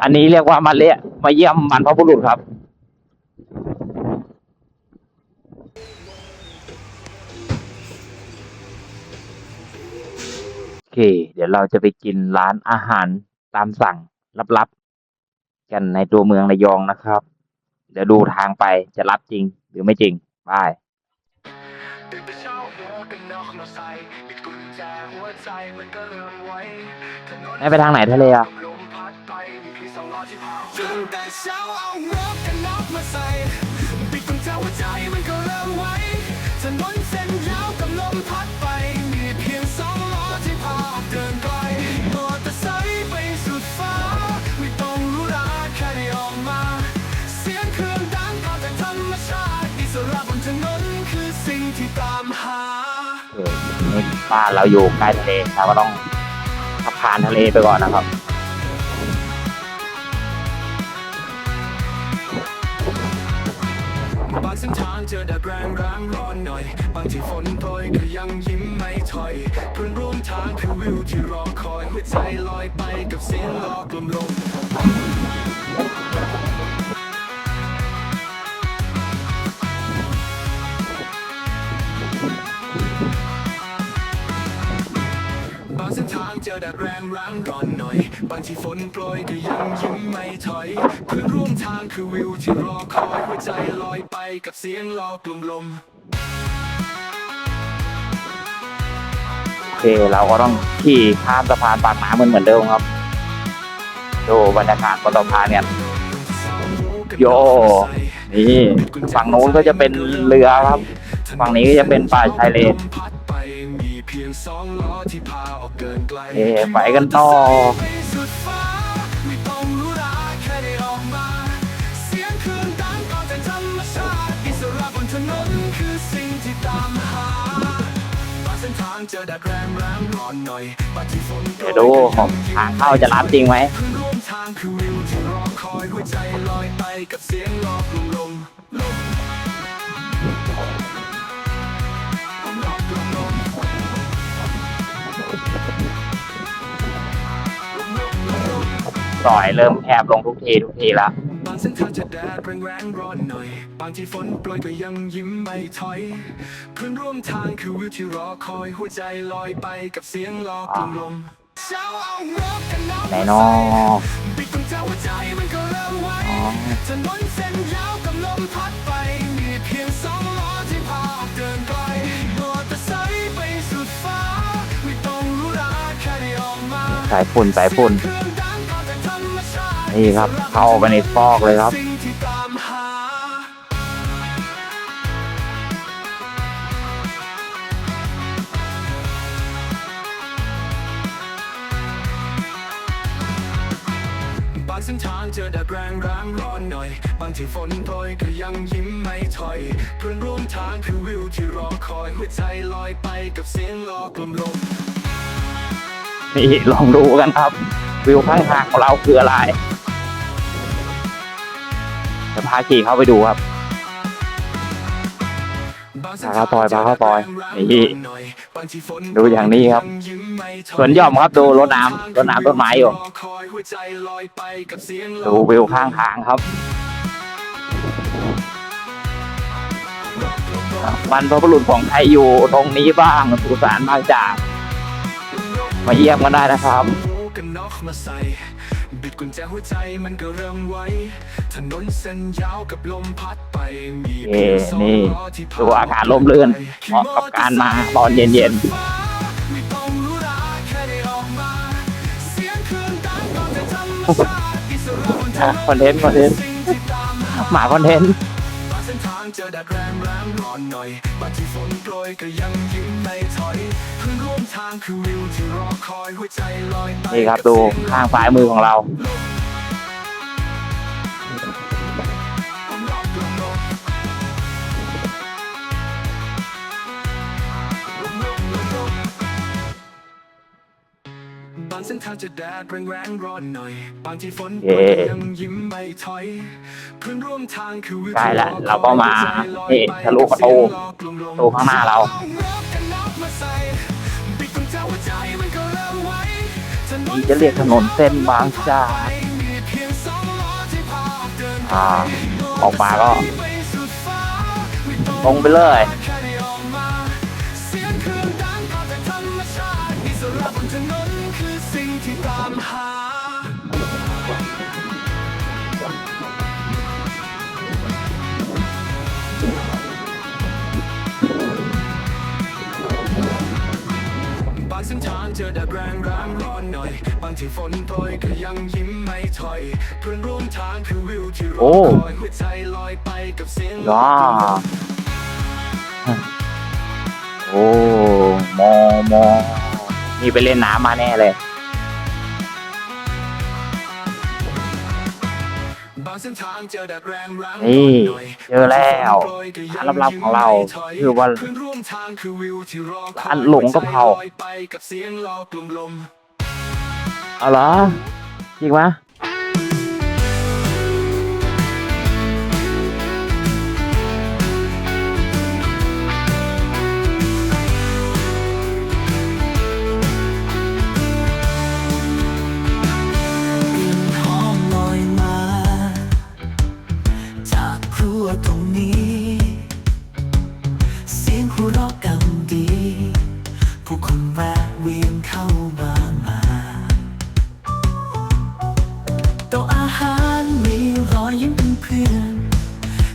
อันนี้เรียกว่ามาเละมาเยี่ยมบรรพบุรุษครับ โอเค เดี๋ยวเราจะไปกินร้านอาหารตามสั่งลับๆ กันในตัวเมืองระยองนะครับ เดี๋ยวดูทางไปจะรับจริงหรือไม่จริงบายตื่นแต่เช้าหัวกันนอกนอกใส่ปิดกุญแจหัวใจมันก็เริ่มไว้ถนนไม่ไปทางไหนทะเลอะ เช้าเอาหัวกันน็อกมาใส่ปิดกุญแจหัวใจมันก็เริ่มไว้ถนนเส้นยาวกับลมพัดไปมีเพียงสองล้อที่พาออกเดินไกลมอเตอร์ไซค์ไปสุดฟ้า ไม่ต้องรู้ราแค่ได้ออกมา เสียงเครื่องดังก็แต่ธรรมชาติอิสระบนถนนคือสิ่งที่ตามหาบ้านเราอยู่ใกล้ทะเลเราก็ต้องขับผ่านทะเลไปก่อนนะครับ เส้นทางเจอแดดแรงแรงร้อนหน่อย บางที่ฝนโปรยก็ยังยิ้มไม่ถอยเพื่อนร่วมทางคือวิวที่รอคอยหัวใจลอยไปกับเสียงล้อกลมลม เจอแดดแรงแรงร้อนหน่อย บางทีฝนโปรยก็ยังยิ้มไม่ถอย เพื่อนร่วมทางคือวิวที่รอคอยหัวใจลอยไปกับเสียงลอกลมลมโอเคเราก็ต้องขี่ข้ามสะพานปากน้ำเหมือนเหมือนเดิมครับ ดูบรรยากาศบนสะพานเนี่ยโยนี่ฝั่งโน้นก็จะเป็นเรือครับ ฝั่งนี้ก็จะเป็นป่าชายเลน สองล้อที่พาออกเกินไกลเอ๊ะไปกันต่อไปสุดฟ้าไม่ต้องรู้ราแค่ได้ออกมาเสียงเครื่องดังก็เป็นธรรมชาติอิสระบนถนนคือสิ่งที่ตามหาบางเส้นทางเจอแดดแรงแรงร้อนหน่อยบางที่ฝนโปรเดี๋ยวดูของทางเข้าจะรับจริงไหมเพื่อนร่วมทางคือวิวที่รอคอยหัวใจลอยไปกับเสียงล้อกลมลม ซอยเริ่มแคบลงทุกทีทุกทีละบางเส้นทางจะแดดแรงแรงร้อนหน่อย บางที่ฝนโปรยก็ยังยิ้มไม่ถอยเพื่อนร่วมทางคือวิวที่รอคอยหัวใจลอยไปกับเสียงล้อกลมลมเช้าเอาหมวกกันน็อกไหนนอปิดกุญแจหัวใจมันก็เริ่มไว้อ๋อถนนเส้นยาวกับลมพัดไปมีเพียงสองล้อที่พาออกเดินไกลมอเตอร์ไซค์ไปสุดฟ้าไม่ต้องรู้ราแค่ได้ออกมาสายฝุ่นสายฝุ่น นี่ครับ เข้าไปในฟอกเลยครับสิ่งที่ตามหาบางเส้นทางเจอแดดแรงแรงร้อนหน่อย บางที่ฝนโปรยก็ยังยิ้มไม่ถอย เพื่อนร่วมทางคือวิวที่รอคอย หัวใจลอยไปกับเสียงล้อกลมลมนี่ลองดูกันครับ วิวข้างทางของเราคืออะไร จะพาขี่เข้าไปดูครับพาเข้าซอยพาเข้าซอยนี่ดูอย่างนี้ครับสวนหย่อมครับดูรถน้ำรถน้ำต้นไม้อยู่ดูวิวข้างทางครับบรรพบุรุษของไทยอยู่ตรงนี้บ้างสุสานบางจาก มาเยี่ยมกันได้นะครับ หมวกกันน็อกมาใส่บิดกุญแจหัวใจมันก็เริ่มไว้ ถนนเส้นยาวกับลมพัดไปมีเอ๊เพียงสองนี่ล้อที่พดูอากาศร่มรื่นเหมาะกับการมาตอนเย็นไม่ต้องรู้ราแค่ได้ออกมา เสียงเครื่องดังก็เป็นธรรมชาติอิสระบนถอะนนคอนเทนต์คอนเทนต์ สิ่งที่ตามหาๆหมาคอนเทนต์บาง เจอแดดแรงแรงร้อนหน่อยบางที่ฝนโปรยก็ยังยิ้มไม่ถอยเพื่อนร่วมทางคือวิวที่รอคอยหัวใจลอยไปนี่ครับดูข้างซ้ายมือของเราบาง เส้นทางจะแดดแรงแรงร้อนหน่อย บางที่ฝนเย้โปรยก็ยังยิ้มไม่ถอยเพื่อนร่วมทางคือวิวใกล้ที่แล้วอคอยเราก็มาหัวใจลอยนี่ไปทะลุประตูเสียงล้อกลมลมประตูข้างหน้าเรานี่จะเรียกถนนเส้นบางจากมีเพียงอ่าออกมาก็ตรงไปเลย เส้นทางเจอแดดแรงแรงร้อนหน่อย บางที่ฝนโปรยก็ยังยิ้มไม่ถอย เพื่อนร่วมทางคือวิวที่รโอ้อคอยหัวใจลอยไปกับเสียงว้าโอ้มอมอนี่ไปเล่นน้ำมาแน่เลย นทางเจอแดดแรงแรงนี่ร้อนหน่อยเจอแล้วร้านลับๆของเราคือว่าเพื่อนร่วมทางคือวิวที่รอคอยร้านหลงกะเพราหัวใจลอยไปกับเสียงล้อกลุ่มลมเอาเหรอจริงไห ตรงนี้ เสียงหัวเราะกังดี ผู้คนแวะเวียนเข้ามามาโต๊ะอาหารมีรอยยิ้มเพื่อน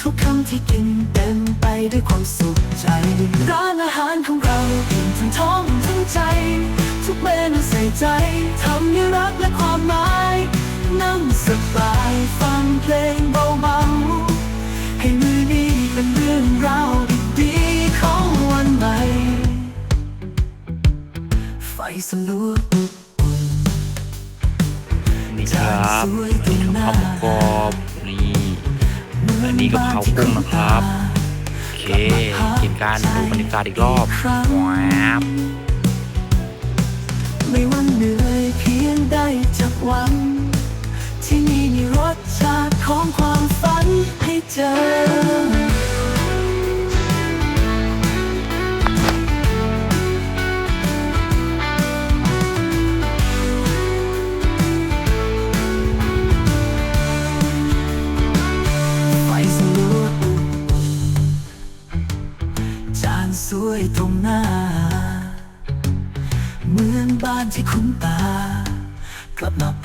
ทุกคำที่กินเต็มไปด้วยความสุขใจ ร้านอาหารของเราอิ่มทั้งท้องทั้งใจ ทุกเมนูใส่ใจทำด้รักและความหมาย นั่งสบายฟังเพลง สลัวนี่ครับนี่ข้าวหมูกรอบนี่อันนี้กะเพรากุ้งนะครับโอเคกินกันดูบรรยากาศอีกรอบว้าวไม่ว่าเหนื่อยเพียงใดจากวัน ที่นี่มีรสชาติของความฝันให้เจอ